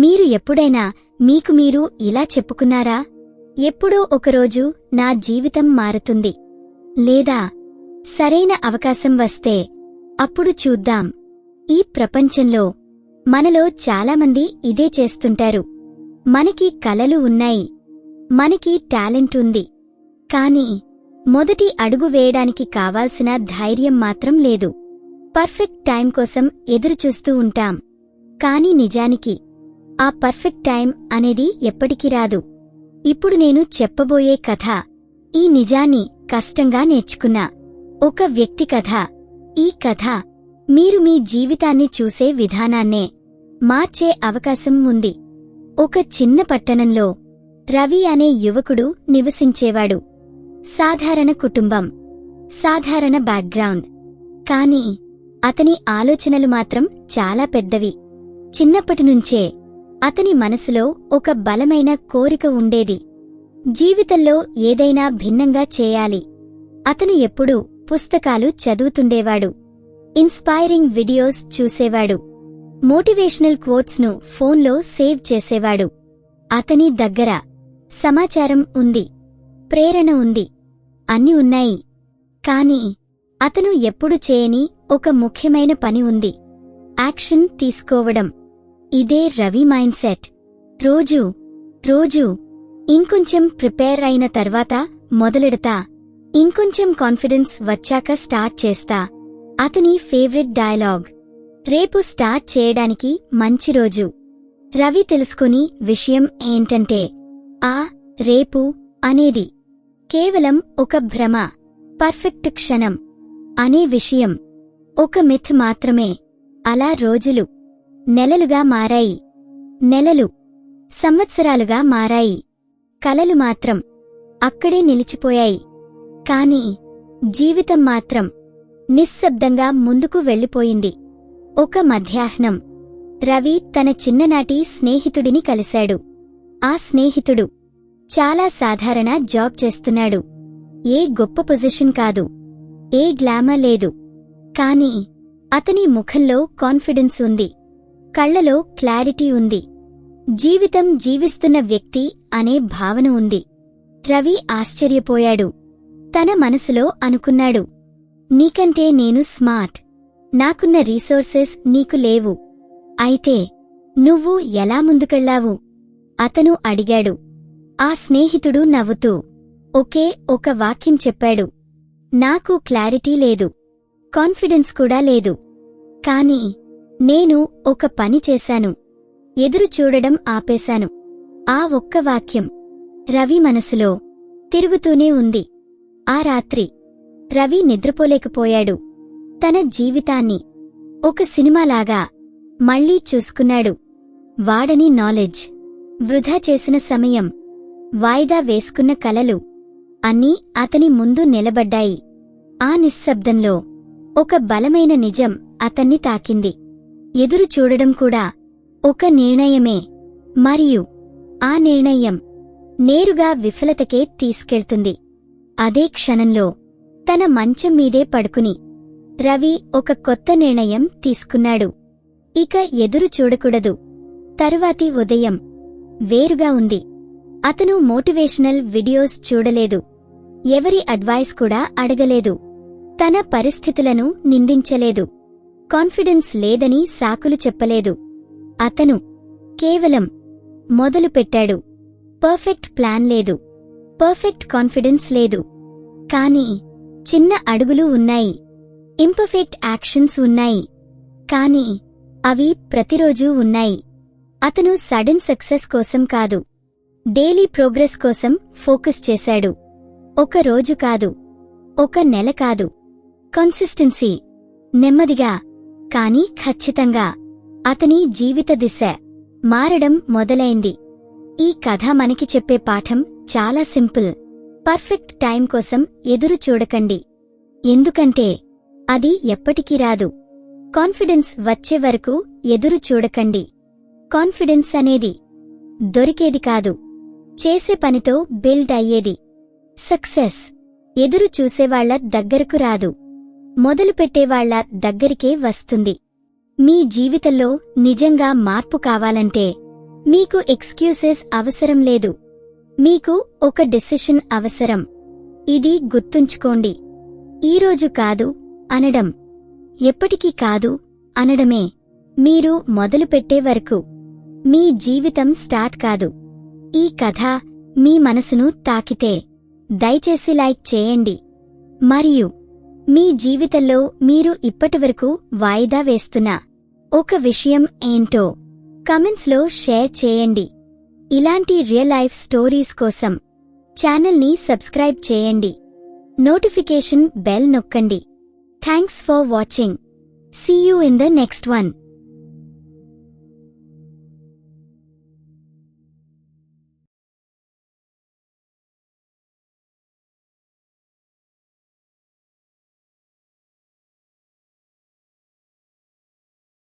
మీరు ఎప్పుడైనా మీకు మీరు ఇలా చెప్పుకున్నారా? ఎప్పుడో ఒకరోజు నా జీవితం మారుతుంది. లేదా సరైన అవకాశం వస్తే అప్పుడు చూద్దాం. ఈ ప్రపంచంలో మనలో చాలామంది ఇదే చేస్తుంటారు. మనకి కలలు ఉన్నాయి. మనకి టాలెంట్ ఉంది. కాని మొదటి అడుగు వేయడానికి కావాల్సిన ధైర్యం మాత్రం లేదు. పర్ఫెక్ట్ టైం కోసం ఎదురుచూస్తూ ఉంటాం. కాని నిజానికి ఆ పర్ఫెక్ట్ టైం అనేది ఎప్పటికీ రాదు. ఇప్పుడు నేను చెప్పబోయే కథ ఈ నిజాన్ని కష్టంగా నేర్చుకున్నా ఒక వ్యక్తి కథ. ఈ కథ మీరు మీ జీవితాన్ని చూసే విధానాన్నే మార్చే అవకాశం ఉంది. ఒక చిన్న పట్టణంలో రవి అనే యువకుడు నివసించేవాడు. సాధారణ కుటుంబం సాధారణ బ్యాక్గ్రౌండ్. కాని అతని ఆలోచనలు మాత్రం చాలా పెద్దవి. చిన్నప్పటినుంచే అతని మనసులో ఒక బలమైన కోరిక ఉండేది. జీవితంలో ఏదైనా భిన్నంగా చేయాలి. అతను ఎప్పుడూ పుస్తకాలు చదువుతుండేవాడు. ఇన్స్పైరింగ్ వీడియోస్ చూసేవాడు. మోటివేషనల్ క్వోట్స్ను ఫోన్లో సేవ్ చేసేవాడు. అతని దగ్గర సమాచారం ఉంది. ప్రేరణ ఉంది. అన్ని ఉన్నాయి. కాని అతను ఎప్పుడు చేయని ఒక ముఖ్యమైన పని ఉంది. యాక్షన్ తీసుకోవడం. ఇదే రవి మైండ్ సెట్ రోజు రోజు ఇంకొంచెం ప్రిపేర్ అయిన తర్వాత మొదలెడతా. ఇంకొంచెం కాన్ఫిడెన్స్ వచ్చాక స్టార్ట్ చేస్తా. అతని ఫేవరెట్ డైలాగ్. రేపు స్టార్ట్ చేయడానికి మంచి రోజు. రవి తెలుసుకుని విషయం ఏంటంటే ఆ రేపు అనేది కేవలం ఒక భ్రమ పర్ఫెక్ట్ క్షణం అనే విషయం. ఒక మిథ్ మాత్రమే. అలా రోజులు నెలలుగా మారాయి. నెలలు సంవత్సరాలుగా మారాయి. కలలు మాత్రం అక్కడే నిలిచిపోయాయి. కాని జీవితం మాత్రం నిశ్శబ్దంగా ముందుకు వెళ్ళిపోయింది. ఒక మధ్యాహ్నం రవి తన చిన్ననాటి స్నేహితుడిని కలిశాడు. ఆ స్నేహితుడు చాలా సాధారణ జాబ్ చేస్తున్నాడు. ఏ గొప్ప పొజిషన్ కాదు. ఏ గ్లామర్ లేదు. కాని అతని ముఖంలో కాన్ఫిడెన్స్ ఉంది. కళ్ళలో క్లారిటీ ఉంది. జీవితం జీవిస్తున్న వ్యక్తి అనే భావన ఉంది. రవి ఆశ్చర్యపోయాడు. తన మనసులో అనుకున్నాడు. నీకంటే నేను స్మార్ట్. నాకున్న రీసోర్సెస్ నీకు లేవు. అయితే నువ్వు ఎలా ముందుకెళ్ళావు అతను అడిగాడు. ఆ స్నేహితుడు నవ్వుతూ ఒకే ఒక వాక్యం చెప్పాడు. నాకు క్లారిటీ లేదు. కాన్ఫిడెన్స్ కూడా లేదు. కాని నేను ఒక పని చేశాను. ఎదురు చూడడం ఆపేశాను. ఆ ఒక్క వాక్యం రవి మనసులో తిరుగుతూనే ఉంది. ఆ రాత్రి రవి నిద్రపోలేకపోయాడు. తన జీవితాన్ని ఒక సినిమాలాగా మళ్ళీ చూసుకున్నాడు. వాడని నాలెడ్జ్ వృధా చేసిన సమయం వాయిదా వేసుకున్న కలలు అన్నీ అతని ముందు నిలబడ్డాయి. ఆ నిశ్శబ్దంలో ఒక బలమైన నిజం అతన్ని తాకింది. ఎదురు చూడడం కూడా ఒక నిర్ణయమే. మరియు ఆ నిర్ణయం నేరుగా విఫలతకే తీసుకెళ్తుంది. అదే క్షణంలో తన మంచం మీదే పడుకుని రవి ఒక కొత్త నిర్ణయం తీసుకున్నాడు. ఇక ఎదురు చూడకూడదు. తరువాతి ఉదయం వేరుగా ఉంది. అతను మోటివేషనల్ వీడియోస్ చూడలేదు. ఎవరి అడ్వైస్ కూడా అడగలేదు. తన పరిస్థితులను నిందించలేదు. కాన్ఫిడెన్స్ లేదని సాకులు చెప్పలేదు. అతను కేవలం మొదలుపెట్టాడు పర్ఫెక్ట్ ప్లాన్ లేదు. పర్ఫెక్ట్ కాన్ఫిడెన్స్ లేదు. కానీ చిన్న అడుగులు ఉన్నాయి. ఇంపర్ఫెక్ట్ యాక్షన్స్ ఉన్నాయి. కానీ అవి ప్రతిరోజూ ఉన్నాయి. అతను సడన్ సక్సెస్ కోసం కాదు. డైలీ ప్రోగ్రెస్ కోసం ఫోకస్ చేశాడు. ఒక రోజు కాదు. ఒక నెల కాదు. కన్సిస్టెన్సీ. నెమ్మదిగా కాని ఖచ్చితంగా అతని జీవిత దిశ మారడం మొదలైంది. ఈ కథ మనకి చెప్పే పాఠం చాలా సింపుల్. పర్ఫెక్ట్ టైం కోసం ఎదురు చూడకండి. ఎందుకంటే అది ఎప్పటికీ రాదు. కాన్ఫిడెన్స్ వచ్చే వరకు ఎదురు చూడకండి. కాన్ఫిడెన్స్ అనేది దొరికేది కాదు. చేసే పనితో బిల్డ్ అయ్యేది. సక్సెస్ ఎదురు చూసేవాళ్ళ దగ్గరకు రాదు. మొదలుపెట్టేవాళ్ళ దగ్గరికే వస్తుంది. మీ జీవితంలో నిజంగా మార్పు కావాలంటే మీకు ఎక్స్క్యూసెస్ అవసరం లేదు. మీకు ఒక డెసిషన్ అవసరం. ఇది గుర్తుంచుకోండి. ఈరోజు కాదు అనడం. ఎప్పటికీ కాదు అనడమే. మీరు మొదలుపెట్టే వరకు. మీ జీవితం స్టార్ట్ కాదు. ఈ కథ మీ మనసును తాకితే. దయచేసి లైక్ చేయండి. మరియు మీ జీవితంలో మీరు ఇప్పటివరకు వాయిదా వేస్తున్న ఒక విషయం ఏంటో కమెంట్స్లో షేర్ చేయండి. ఇలాంటి రియల్ లైఫ్ స్టోరీస్ కోసం ఛానల్ని సబ్స్క్రైబ్ చేయండి. నోటిఫికేషన్ బెల్ నొక్కండి. Thanks for watching see you in the next one